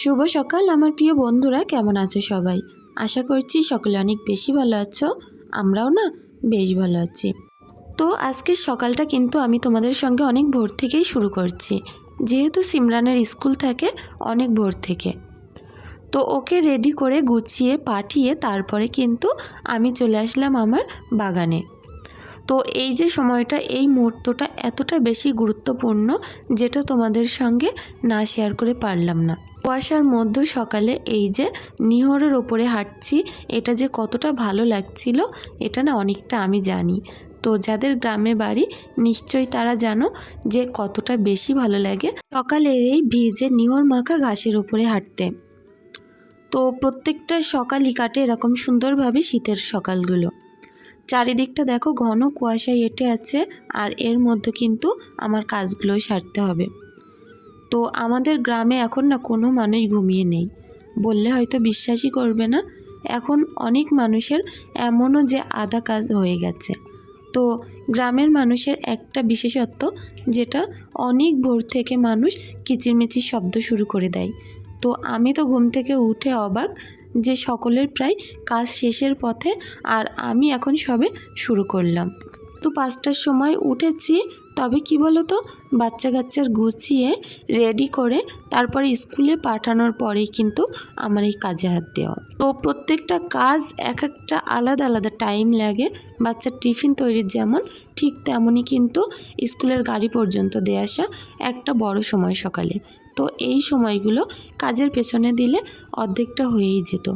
শুভ সকাল, আমার প্রিয় বন্ধুরা, কেমন আছো সবাই? আশা করছি সকলে অনেক বেশি ভালো আছো, আমরাও না বেশ ভালো আছি। তো আজকের সকালটা কিন্তু আমি তোমাদের সঙ্গে অনেক ভোর থেকেই শুরু করছি। যেহেতু সিমরানের স্কুল থাকে অনেক ভোর থেকে। তো ওকে রেডি করে গুছিয়ে, পাঠিয়ে তারপরে কিন্তু আমি চলে আসলাম আমার বাগানে। তো এই যে সময়টা, এই মুহূর্তটা এতটা বেশি গুরুত্বপূর্ণ, যেটা তোমাদের সঙ্গে না শেয়ার করে পারলাম না। কুয়াশার মধ্যে সকালে এই যে নিহরের ওপরে হাঁটছি, এটা যে কতটা ভালো লাগছিল, এটা না অনেকটা আমি জানি। তো যাদের গ্রামে বাড়ি, নিশ্চয়ই তারা জানো যে কতটা বেশি ভালো লাগে সকালের এই ভিজে নিহর মাখা ঘাসের ওপরে হাঁটতে। তো প্রত্যেকটা সকালই কাটে এরকম সুন্দরভাবে শীতের সকালগুলো। চারিদিকটা দেখো ঘন কুয়াশায় এঁটে আছে, আর এর মধ্যে কিন্তু আমার কাজগুলো সারতে হবে। তো আমাদের গ্রামে এখন না কোনো মানুষ ঘুমিয়ে নেই। বললে হয়তো বিশ্বাসই করবে না। এখন অনেক মানুষের এমনও যে আধা কাজ হয়ে গেছে। তো গ্রামের মানুষের একটা বিশেষত্ব, যেটা অনেক ভোর থেকে মানুষ কিচিরমিচির শব্দ শুরু করে দেয়। তো আমি তো ঘুম থেকে উঠে অবাক যে সকলের প্রায় কাজ শেষের পথে আর আমি এখন সবে শুরু করলাম। তো পাঁচটার সময় উঠেছি, তবে কি বলো তো বাচ্চা কাচ্চার গুছিয়ে রেডি করে তারপরে স্কুলে পাঠানোর পরেই কিন্তু আমার এই কাজে হাত দেওয়া। তো প্রত্যেকটা কাজ এক একটা আলাদা আলাদা টাইম লাগে। বাচ্চার টিফিন তৈরির যেমন, ঠিক তেমনই কিন্তু স্কুলের গাড়ি পর্যন্ত দিয়ে আসা একটা বড় সময় সকালে। তো এই সময়গুলো কাজের পেছনে দিলে অর্ধেকটা হয়েই যেত।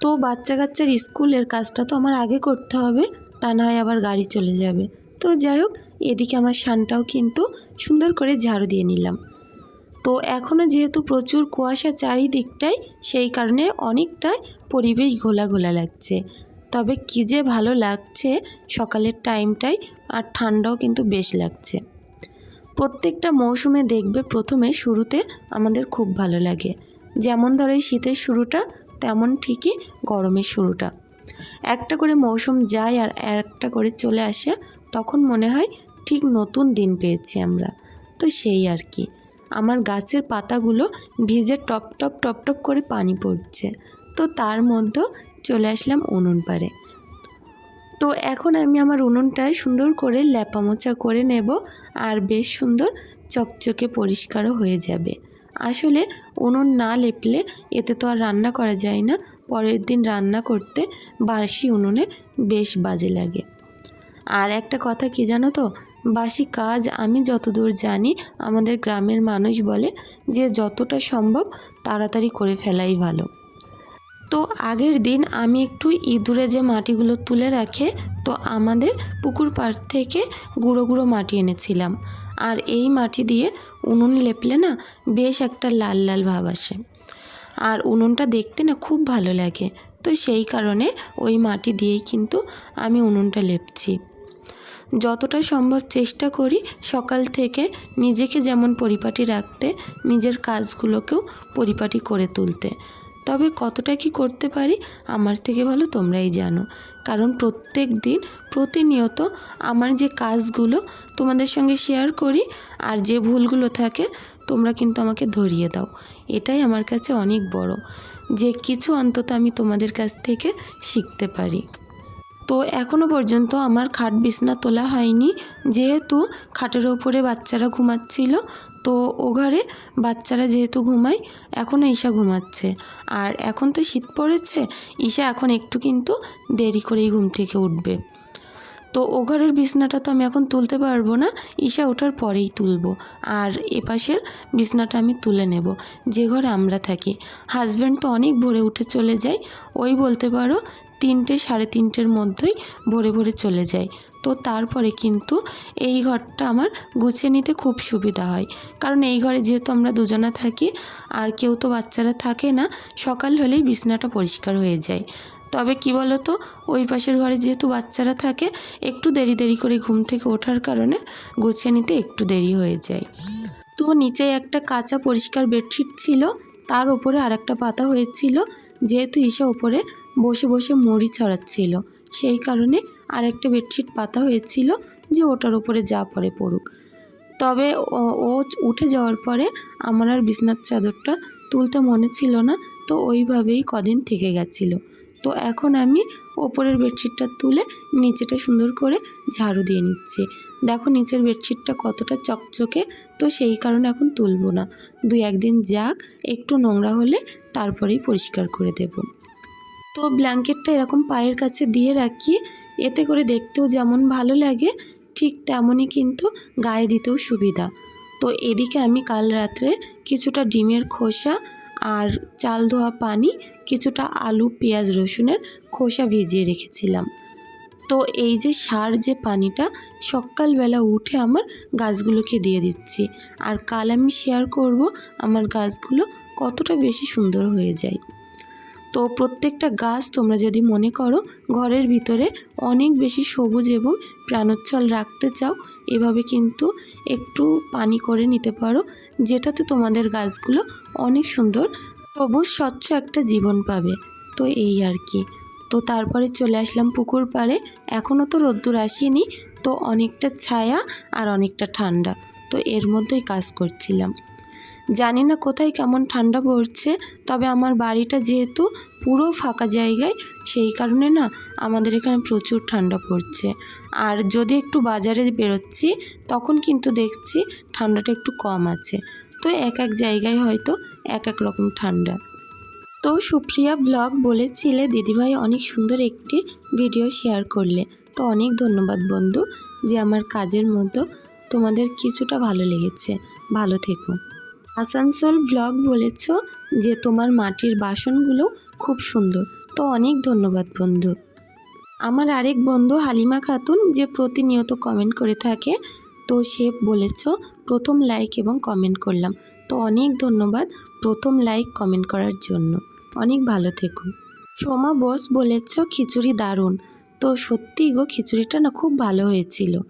তো বাচ্চা কাচ্চার স্কুলের কাজটা তো আমার আগে করতে হবে, তা না হয় আবার গাড়ি চলে যাবে। তো যাই হোক এদিকে আমার শানটাও কিন্তু সুন্দর করে ঝাড়ু দিয়ে নিলাম। তো এখনও যেহেতু প্রচুর কুয়াশা চারিদিকটাই সেই কারণে অনেকটাই পরিবেশ ঘোলা ঘোলা লাগছে। তবে কী যে ভালো লাগছে সকালের টাইমটাই, আর ঠান্ডাও কিন্তু বেশ লাগছে। প্রত্যেকটা মৌসুমে দেখবে প্রথমে শুরুতে আমাদের খুব ভালো লাগে। যেমন ধরো এই শীতের শুরুটা, তেমন ঠিকই গরমের শুরুটা। একটা করে মৌসুম যায় আর একটা করে চলে আসে, তখন মনে হয় ঠিক নতুন দিন পেয়েছি আমরা। তো সেই আর কি। আমার গাছের পাতাগুলো ভিজে টপ টপ টপ টপ করে পানি পড়ছে। তো তার মধ্যেও চলে আসলাম উনুন পাড়ে। তো এখন আমি আমার উনুনটায় সুন্দর করে ল্যাপা মোচা করে নেব আর বেশ সুন্দর চকচকে পরিষ্কারও হয়ে যাবে। আসলে উনুন না লেপলে এতে তো আর রান্না করা যায় না। পরের দিন রান্না করতে বাসি উনুনে বেশ বাজে লাগে। আর একটা কথা কি জানো তো? বাসি কাজ আমি যতদূর জানি, আমাদের গ্রামের মানুষ বলে যে যতটা সম্ভব তাড়াতাড়ি করে ফেলাই ভালো। তো আগের দিন আমি একটু ইঁদুরে যে মাটিগুলো তুলে রাখে, তো আমাদের পুকুর পাড় থেকে গুঁড়ো গুঁড়ো মাটি এনেছিলাম। আর এই মাটি দিয়ে উনুন লেপলে না বেশ একটা লাল লাল ভাব আসে। আর উনুনটা দেখতে না খুব ভালো লাগে, তো সেই কারণে ওই মাটি দিয়েই কিন্তু আমি উনুনটা লেপছি। যতটা সম্ভব চেষ্টা করি সকাল থেকে নিজেকে যেমন পরিপাটি রাখতে, নিজের কাজগুলোকেও পরিপাটি করে তুলতে। তবে কতটা কি করতে পারি আমার থেকে ভালো তোমরাই জানো। কারণ প্রত্যেক দিন প্রতিনিয়ত আমার যে কাজগুলো তোমাদের সঙ্গে শেয়ার করি আর যে ভুলগুলো থাকে তোমরা কিন্তু আমাকে ধরিয়ে দাও। এটাই আমার কাছে অনেক বড়। যে কিছু অন্তত আমি তোমাদের কাছ থেকে শিখতে পারি। তো এখনও পর্যন্ত আমার খাট বিছনা তোলা হয়নি। যেহেতু খাটের ওপরে বাচ্চারা ঘুমাচ্ছিল, তো ও ঘরে বাচ্চারা যেহেতু ঘুমায় এখনও ঈশা ঘুমাচ্ছে। আর এখন তো শীত পড়েছে, ঈশা এখন একটু কিন্তু দেরি করেই ঘুম থেকে উঠবে। তো ও ঘরের বিছনাটা তো আমি এখন তুলতে পারব না, ঈশা ওঠার পরেই তুলবো। আর এপাশের বিছনাটা আমি তুলে নেব, যে ঘরে আমরা থাকি। হাজব্যান্ড তো অনেক ভোরে উঠে চলে যায়, ওই বলতে পারো তিনটে, সাড়ে তিনটের মধ্যেই ভোরে ভোরে চলে যায়। তো তারপরে কিন্তু এই ঘরটা আমার গুছিয়ে নিতে খুব সুবিধা হয়। কারণ এই ঘরে যেহেতু আমরা দুজনা থাকি, আর কেউ তো বাচ্চারা থাকে না, সকাল হলেই বিছনাটা পরিষ্কার হয়ে যায়। তবে কি বলো তো ওই পাশের ঘরে যেহেতু বাচ্চারা থাকে, একটু দেরি দেরি করে ঘুম থেকে ওঠার কারণে গুছিয়ে নিতে একটু দেরি হয়ে যায়। তো নিচে একটা কাঁচা পরিষ্কার বেডশিট ছিল, তার ওপরে আর একটা পাতা হয়েছিল যেহেতু ঈশা ওপরে বসে বসে মুড়ি ছড়াচ্ছিল, সেই কারণে আর একটা বেডশিট পাতা হয়েছিল যে ওটার উপরে যা পরে পড়ুক। তবে ও- উঠে যাওয়ার পরে আমার আর বিছনার চাদরটা তুলতে মনে ছিল না, তো ওইভাবেই কদিন থেকে গেছিল। তো এখন আমি ওপরের বেডশিটটা তুলে নিচেটা সুন্দর করে ঝাড়ু দিয়ে নিচ্ছি। দেখো নিচের বেডশিটটা কতটা চকচকে, তো সেই কারণে এখন তুলবো না। দুই একদিন যাক, একটু নোংরা হলে তারপরেই পরিষ্কার করে দেব। তো ব্ল্যাঙ্কেটটা এরকম পায়ের কাছে দিয়ে রাখি, এতে করে দেখতেও যেমন ভালো লাগে, ঠিক তেমনই কিন্তু গায়ে দিতেও সুবিধা। তো এদিকে আমি কাল রাত্রে কিছুটা ডিমের খোসা আর চাল ধোয়া পানি, কিছুটা আলু, পেঁয়াজ, রসুনের খোসা ভিজিয়ে রেখেছিলাম। তো এই যে সার যে পানিটা, সকালবেলা উঠে আমার গাছগুলোকে দিয়ে দিচ্ছি। আর কাল আমি শেয়ার করব আমার গাছগুলো কতটা বেশি সুন্দর হয়ে যায়। তো প্রত্যেকটা গাছ তোমরা যদি মনে করো ঘরের ভিতরে অনেক বেশি সবুজ এবং প্রাণোচ্ছল রাখতে চাও, এভাবে কিন্তু একটু পানি করে নিতে পারো, যেটাতে তোমাদের গাছগুলো অনেক সুন্দর, সবুজ, স্বচ্ছ একটা জীবন পাবে। তো এই আর কি। তো তারপরে চলে আসলাম পুকুর পাড়ে। এখনও তো রোদ্দুর আসেনি, তো অনেকটা ছায়া আর অনেকটা ঠান্ডা, তো এর মধ্যেই কাজ করছিলাম। জানি না কোথায় কেমন ঠান্ডা পড়ছে, তবে আমার বাড়িটা যেহেতু পুরো ফাঁকা জায়গায়, সেই কারণে না আমাদের এখানে প্রচুর ঠান্ডা পড়ছে। আর যদি একটু বাজারে বেরোচ্ছি, তখন কিন্তু দেখছি ঠান্ডাটা একটু কম আছে, তো এক এক জায়গায় হয়তো এক এক রকম ঠান্ডা। তো সুপ্রিয়া ব্লগ বলেছিলে দিদিভাই অনেক সুন্দর একটি ভিডিও শেয়ার করলে। তো অনেক ধন্যবাদ বন্ধু যে আমার কাজের মতো তোমাদের কিছুটা ভালো লেগেছে। ভালো থেকো। আসানসোল ব্লগ বলেছ যে তোমার মাটির বাসনগুলো খুব সুন্দর। তো অনেক ধন্যবাদ বন্ধু। আমার আরেক বন্ধু হালিমা খাতুন যে প্রতিনিয়ত কমেন্ট করে থাকে, তো সে বলেছ, প্রথম লাইক এবং কমেন্ট করলাম। তো অনেক ধন্যবাদ প্রথম লাইক কমেন্ট করার জন্য। অনেক ভালো থেকো। সোমা বোস বলেছ খিচুড়ি দারুণ। তো সত্যি গো, খিচুড়িটা না খুব ভালো হয়েছিল।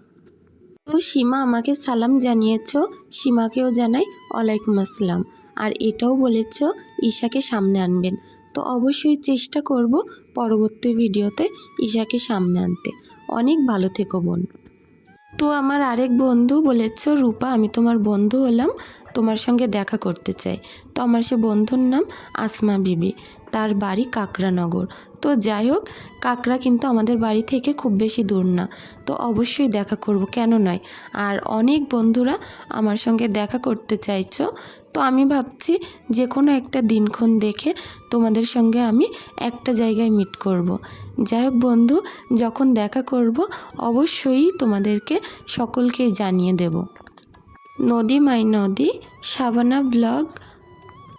তো সীমা আমাকে সালাম জানিয়েছ, সীমাকেও জানাই ওয়ালাইকুম আসসালাম। আর এটাও বলেছ ঈশাকে সামনে আনবেন। তো অবশ্যই চেষ্টা করব পরবর্তী ভিডিওতে ঈশাকে সামনে আনতে। অনেক ভালো থেকো বোন। তো আমার আরেক বন্ধু বলেছ, রূপা, আমি তোমার বন্ধু হলাম, তোমার সঙ্গে দেখা করতে চাই। তো আমার সে বন্ধুর নাম আসমা বিবি, তার বাড়ি কাকরানগর তো যাই হোক কাকরা কিন্তু আমাদের বাড়ি থেকে খুব বেশি দূর না, তো অবশ্যই দেখা করব, কেন নয়? আর অনেক বন্ধুরা আমার সঙ্গে দেখা করতে চাইছো তো আমি ভাবছি যে কোনো একটা দিনক্ষণ দেখে তোমাদের সঙ্গে আমি একটা জায়গায় মিট করব। যাই হোক বন্ধু, যখন দেখা করব, অবশ্যই তোমাদেরকে সকলকেই জানিয়ে দেব। নদী মাই নদী সাবানা ব্লগ,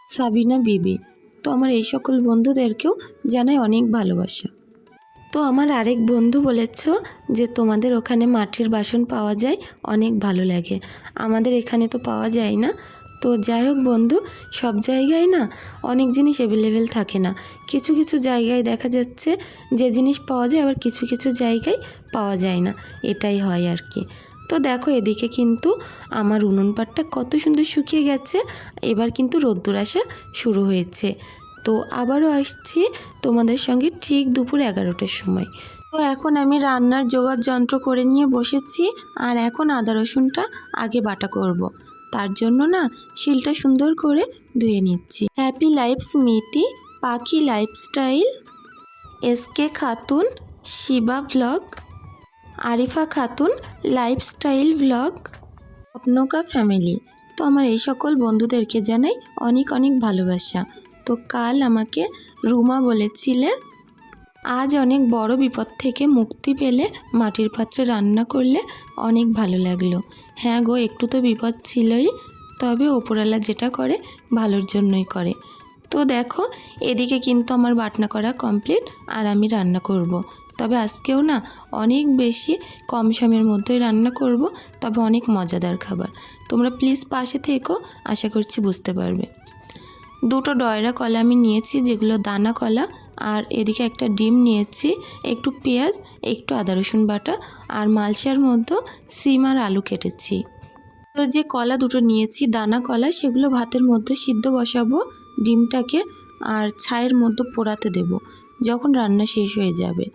সাবিনা বিবি। তো আমার এই সকল বন্ধুদেরকেও জানাই অনেক ভালোবাসা। তো আমার আরেক বন্ধু বলেছ যে তোমাদের ওখানে মাটির বাসন পাওয়া যায়, অনেক ভালো লাগে। আমাদের এখানে তো পাওয়া যায় না। তো যাই হোক বন্ধু, সব জায়গায় না অনেক জিনিস অ্যাভেলেবেল থাকে না। কিছু কিছু জায়গায় দেখা যাচ্ছে যে জিনিস পাওয়া যায়, আবার কিছু কিছু জায়গায় পাওয়া যায় না। এটাই হয় আর কি। তো দেখো এদিকে কিন্তু আমার উনুন পাটটা কত সুন্দর শুকিয়ে গেছে, এবার কিন্তু রোদ্দুর আসা শুরু হয়েছে। তো আবারও আসছি তোমাদের সঙ্গে ঠিক দুপুর এগারোটার সময়। তো এখন আমি রান্নার জোগাড় যন্ত্র করে নিয়ে বসেছি, আর এখন আদা রসুনটা আগে বাটা করব। তার জন্য না শিলটা সুন্দর করে ধুয়ে নিচ্ছি। হ্যাপি লাইফ স্মৃতি পাখি lifestyle SK Khatun Shiba vlog Arifa Khatun lifestyle vlog স্বপ্নকা family তো আমার এই সকল বন্ধুদেরকে জানাই অনেক অনেক ভালোবাসা। তো কাল আমাকে রুমা বলেছিলেন আজ অনেক বড় বিপদ থেকে মুক্তি পেলে মাটির পাত্রে রান্না করলে অনেক ভালো লাগল। হ্যাঁ গো, একটু তো বিপদ ছিলই। তবে ওপরওয়ালা যেটা করে, ভালোর জন্যই করে। তো দেখো, এদিকে কিন্তু আমার বাটনা করা কমপ্লিট আর আমি রান্না করব। তবে আজকেও না, অনেক বেশি কম সময়ের মধ্যেই রান্না করব, তবে অনেক মজাদার খাবার। তোমরা প্লিজ পাশে থেকো, আশা করছি বুঝতে পারবে। দুটো ডয়রা কলা আমি নিয়েছি, যেগুলো দানা কলা আর এদিকে একটা ডিম নিয়েছি, একটু পেঁয়াজ, একটু আদা রসুন বাটা আর মালসার মধ্যে সিম আর আলু কেটেছি তো যে কলা দুটো নিয়েছি, দানা কলা, সেগুলো ভাতের মধ্যে সিদ্ধ বসাবো, ডিমটাকে আর ছায়ের মধ্যে পোড়াতে দেব, যখন রান্না শেষ হয়ে যাবে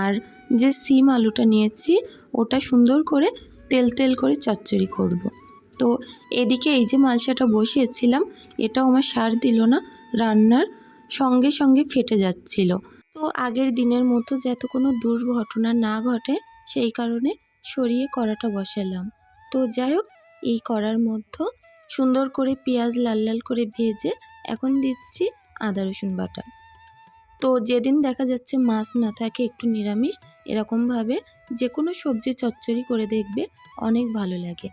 আর যে সিম আলুটা নিয়েছি, ওটা সুন্দর করে তেল তেল করে চচ্চড়ি করব। তো এদিকে এই যে মালসাটা বসিয়েছিলাম, এটাও আমার সার দিল না, রান্নার সঙ্গে সঙ্গে ফেটে যাচ্ছিল। তো আগের দিনের মতো যাতে কোনো দুর্ঘটনা না ঘটে, সেই কারণে সরিয়ে কড়াটা বসালাম। তো যাই হোক, এই কড়ার মধ্যে সুন্দর করে পেঁয়াজ লাল লাল করে ভেজে এখন দিচ্ছি আদা রসুন বাটা। তো যেদিন দেখা যাচ্ছে মাছ না থাকে একটু নিরামিষ, এরকমভাবে যে কোনো সবজি চচ্চড়ি করে দেখবে অনেক ভালো লাগে।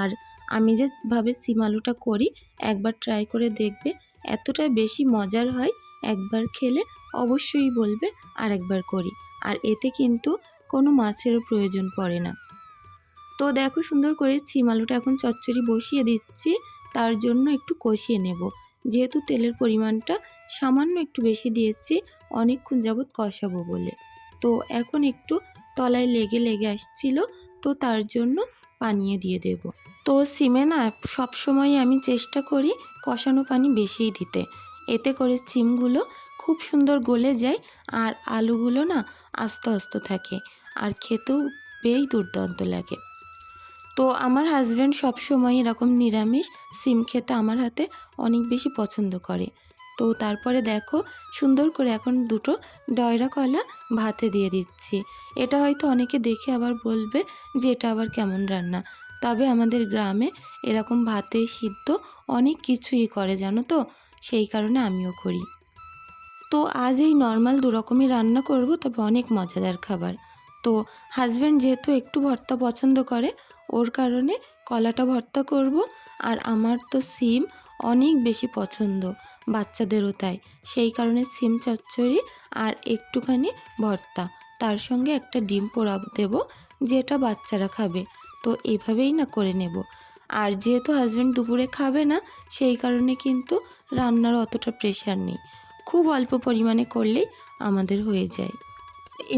আর আমি যেভাবে সিম আলুটা করি, একবার ট্রাই করে দেখবে এতটা বেশি মজার হয় একবার খেলে অবশ্যই বলবে আর একবার করি। আর এতে কিন্তু কোনো মাছেরও প্রয়োজন পড়ে না। তো দেখো সুন্দর করে সিম আলুটা এখন চচ্চড়ি বসিয়ে দিচ্ছি, তার জন্য একটু কষিয়ে নেব। যেহেতু তেলের পরিমাণটা সামান্য একটু বেশি দিয়েছি, অনেকক্ষণ যাবৎ কষাবো বলে। তো এখন একটু তলায় লেগে লেগে আসছিল, তো তার জন্য পানিয়ে দিয়ে দেব। তো সিমে না সবসময় আমি চেষ্টা করি কষানো পানি বেশিই দিতে। এতে করে সিমগুলো খুব সুন্দর গলে যায় আর আলুগুলো না আস্ত আস্ত থাকে আর খেতেও বেশ দুর্দান্ত লাগে। তো আমার হাজব্যান্ড সবসময় এরকম নিরামিষ সিম খেতে আমার হাতে অনেক বেশি পছন্দ করে। তো তারপরে দেখো সুন্দর করে এখন দুটো ডয়রা কলা ভাতে দিয়ে দিচ্ছি। এটা হয়তো অনেকে দেখে আবার বলবে যে এটা আবার কেমন রান্না। তবে আমাদের গ্রামে এরকম ভাতে সিদ্ধ অনেক কিছুই করে, জানো তো? সেই কারণে আমিও করি। তো আজ এই নর্মাল দু রকমই রান্না করব, তবে অনেক মজাদার খাবার। তো হাজব্যান্ড যেহেতু একটু ভর্তা পছন্দ করে, ওর কারণে কলাটা ভর্তা করব, আর আমার তো সিম অনেক বেশি পছন্দ, বাচ্চাদেরও তাই। সেই কারণে সিম চচ্চড়ি আর একটুখানি ভর্তা। তার সঙ্গে একটা ডিম পোড়া দেবো, যেটা বাচ্চারা খাবে। তো এভাবেই না করে নেব। আর যেহেতু হাজব্যান্ড দুপুরে খাবে না, সেই কারণে কিন্তু রান্নার অতটা প্রেশার নেই। খুব অল্প পরিমাণে করলেই আমাদের হয়ে যায়।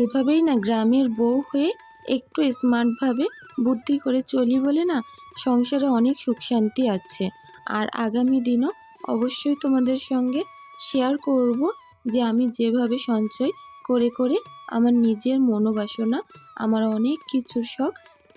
এভাবেই না গ্রামের বউ হয়ে একটু স্মার্টভাবে বুদ্ধি করে চলি বলে না সংসারে অনেক সুখ শান্তি আছে। আর আগামী দিনও অবশ্যই তোমাদের সঙ্গে শেয়ার করব যে আমি যেভাবে সঞ্চয় করে করে আমার নিজের মনোবাসনা, আমার অনেক কিছুর শখ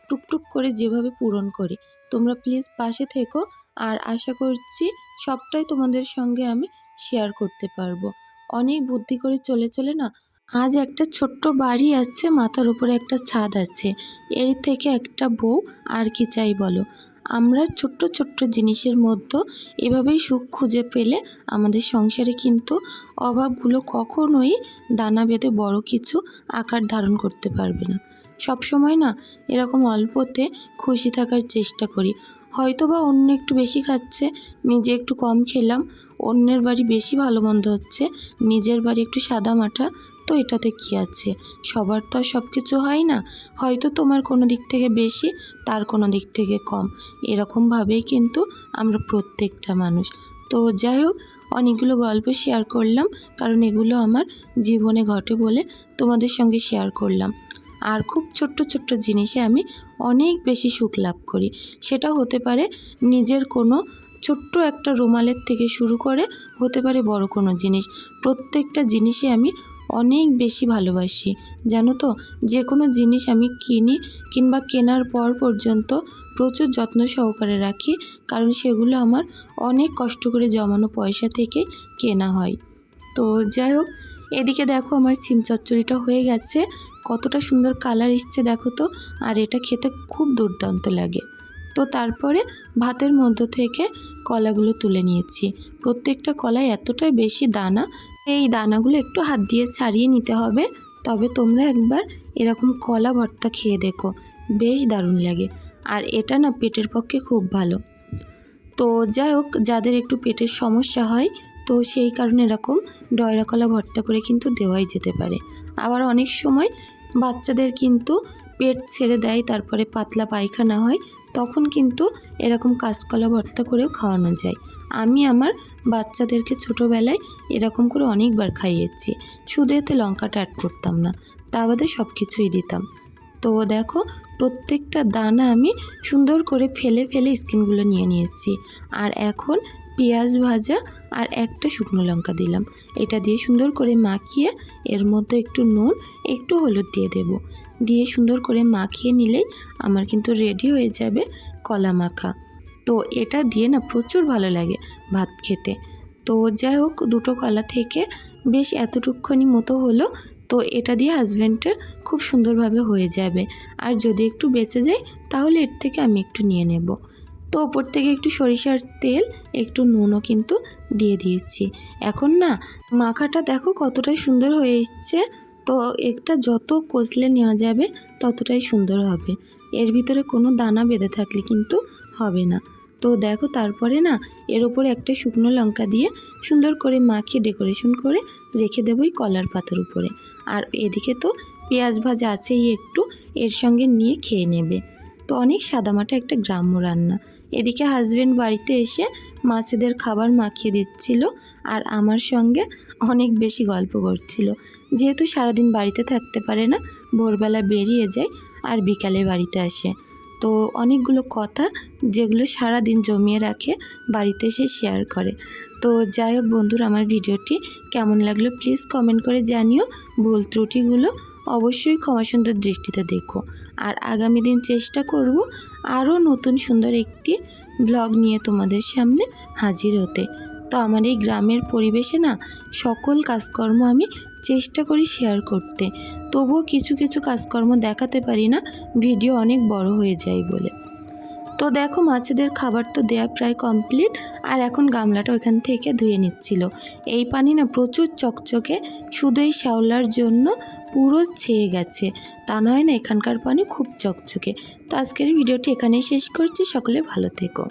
টুকটুক করে যেভাবে পূরণ করি। তোমরা প্লিজ পাশে থেকো আর আশা করছি সবটাই তোমাদের সঙ্গে আমি শেয়ার করতে পারব। অনেক বুদ্ধি করে চলে চলে না, আজ একটা ছোট্ট বাড়ি আছে, মাথার উপরে একটা ছাদ আছে। এর থেকে একটা বউ, আর কি চাই বলো? আমরা ছোট্ট ছোট্ট জিনিসের মধ্যে এভাবেই সুখ খুঁজে পেলে আমাদের সংসারে কিন্তু অভাবগুলো কখনোই দানা বেঁধে বড় কিছু আকার ধারণ করতে পারবে না। সব সময় না এরকম অল্পতে খুশি থাকার চেষ্টা করি। হয়তো বা অন্য একটু বেশি খাচ্ছে, নিজে একটু কম খেলাম, অন্যের বাড়ি বেশি ভালো মন্দ হচ্ছে, নিজের বাড়ি একটু সাদা মাটা তো এটাতে কি আছে? সবার তো আর সব কিছু হয় না, হয়তো তোমার কোনো দিক থেকে বেশি, তার কোনো দিক থেকে কম। এরকমভাবেই কিন্তু আমরা প্রত্যেকটা মানুষ। তো যাই হোক, অনেকগুলো গল্প শেয়ার করলাম, কারণ এগুলো আমার জীবনে ঘটে বলে তোমাদের সঙ্গে শেয়ার করলাম। আর খুব ছোট্ট ছোট্ট জিনিসে আমি অনেক বেশি সুখ লাভ করি। সেটা হতে পারে নিজের কোনো ছোট্ট একটা রুমালের থেকে শুরু করে হতে পারে বড় কোনো জিনিস। প্রত্যেকটা জিনিসে আমি অনেক বেশি ভালোবাসি। জানো তো, যে কোনো জিনিস আমি কিনি কিংবা কেনার পর পর্যন্ত প্রচুর যত্ন সহকারে রাখি, কারণ সেগুলো আমার অনেক কষ্ট করে জমানো পয়সা থেকে কেনা হয়। তো যাই হোক, এদিকে দেখো আমার সিম চচ্চড়িটা হয়ে গেছে। কতটা সুন্দর কালার এসছে দেখো তো, আর এটা খেতে খুব দুর্দান্ত লাগে। তো তারপরে ভাতের মধ্য থেকে কলাগুলো তুলে নিয়েছি। প্রত্যেকটা কলায় এতটাই বেশি দানা, এই দানাগুলো একটু হাত দিয়ে ছাড়িয়ে নিতে হবে। তবে তোমরা একবার এরকম কলা ভর্তা খেয়ে দেখো, বেশ দারুণ লাগে। আর এটা না পেটের পক্ষে খুব ভালো। তো যাই হোক, যাদের একটু পেটের সমস্যা হয় তো সেই কারণে এরকম ডয়রা কলা ভর্তা করে কিন্তু দেওয়াই যেতে পারে। আবার অনেক সময় বাচ্চাদের কিন্তু পেট ছেড়ে দেয়, তারপরে পাতলা পায়খানা হয়, তখন কিন্তু এরকম কাঁচকলা ভর্তা করেও খাওয়ানো যায়। আমি আমার বাচ্চাদেরকে ছোটোবেলায় এরকম করে অনেকবার খাইয়েছি, শুধু এতে লঙ্কাটা অ্যাড করতাম না, তা বাদে সব কিছুই দিতাম। তো দেখো, প্রত্যেকটা দানা আমি সুন্দর করে ফেলে ফেলে স্কিনগুলো নিয়ে নিয়েছি। আর এখন পেঁয়াজ ভাজা আর একটা শুকনো লঙ্কা দিলাম। এটা দিয়ে সুন্দর করে মাখিয়ে এর মধ্যে একটু নুন, একটু হলুদ দিয়ে দেব। দিয়ে সুন্দর করে মাখিয়ে নিলেই আমার কিন্তু রেডি হয়ে যাবে কলা মাখা। তো এটা দিয়ে না প্রচুর ভালো লাগে ভাত খেতে। তো যাই হোক, দুটো কলা থেকে বেশ এতটুকুনি মতো হলো। তো এটা দিয়ে হাজব্যান্ডের খুব সুন্দরভাবে হয়ে যাবে। আর যদি একটু বেঁচে যায়, তাহলে এর থেকে আমি একটু নিয়ে নেব। তো ওপর থেকে একটু সরিষার তেল, একটু নুনও কিন্তু দিয়ে দিয়েছি। এখন না, মাখাটা দেখো কতটা সুন্দর হয়ে এসছে। তো একটা যত কষলে নেওয়া যাবে, ততটাই সুন্দর হবে। এর ভিতরে কোনো দানা বেঁধে থাকলে কিন্তু হবে না। তো দেখো তারপরে না, এর ওপরে একটা শুকনো লঙ্কা দিয়ে সুন্দর করে মাখিয়ে ডেকোরেশন করে রেখে দেবো এই কলার পাতার উপরে। আর এদিকে তো পেঁয়াজ ভাজা আছেই একটু, এর সঙ্গে নিয়ে খেয়ে নেবে। তো অনেক সাদামাটা একটা গ্রাম্য রান্না। এদিকে হাজব্যান্ড বাড়িতে এসে মাছেদের খাবার মাখিয়ে দিচ্ছিল আর আমার সঙ্গে অনেক বেশি গল্প করছিল। যেহেতু সারাদিন বাড়িতে থাকতে পারে না, ভোরবেলা বেরিয়ে যায় আর বিকালে বাড়িতে আসে। তো অনেকগুলো কথা যেগুলো সারা দিন জমিয়ে রাখে, বাড়িতে এসে শেয়ার করে। তো যাই হোক বন্ধুরা, আমার ভিডিওটি কেমন লাগল প্লিজ কমেন্ট করে জানিও। ভুল ত্রুটিগুলো অবশ্যই ক্ষমা সুন্দর দৃষ্টিতে দেখো। আর আগামী দিন চেষ্টা করব আরও নতুন সুন্দর একটি ব্লগ নিয়ে তোমাদের সামনে হাজির হতে। তো আমার এই গ্রামের পরিবেশে না সকল কাজকর্ম আমি চেষ্টা করি শেয়ার করতে। তবুও কিছু কিছু কাজকর্ম দেখাতে পারি না ভিডিও অনেক বড় হয়ে যায় বলে। তো দেখো, মাছেদের খাবার তো দেয়া প্রায় কমপ্লিট আর এখন গামলাটা ওখান থেকে ধুয়ে নিচ্ছিল। এই পানি না প্রচুর চকচকে, শুধু এই শ্যাওলার জন্য পুরো ছেয়ে গেছে। তা নয় না, এখানকার পানি খুব চকচকে। তো আজকের ভিডিওটি এখানেই শেষ করছি, সকলে ভালো থেকো।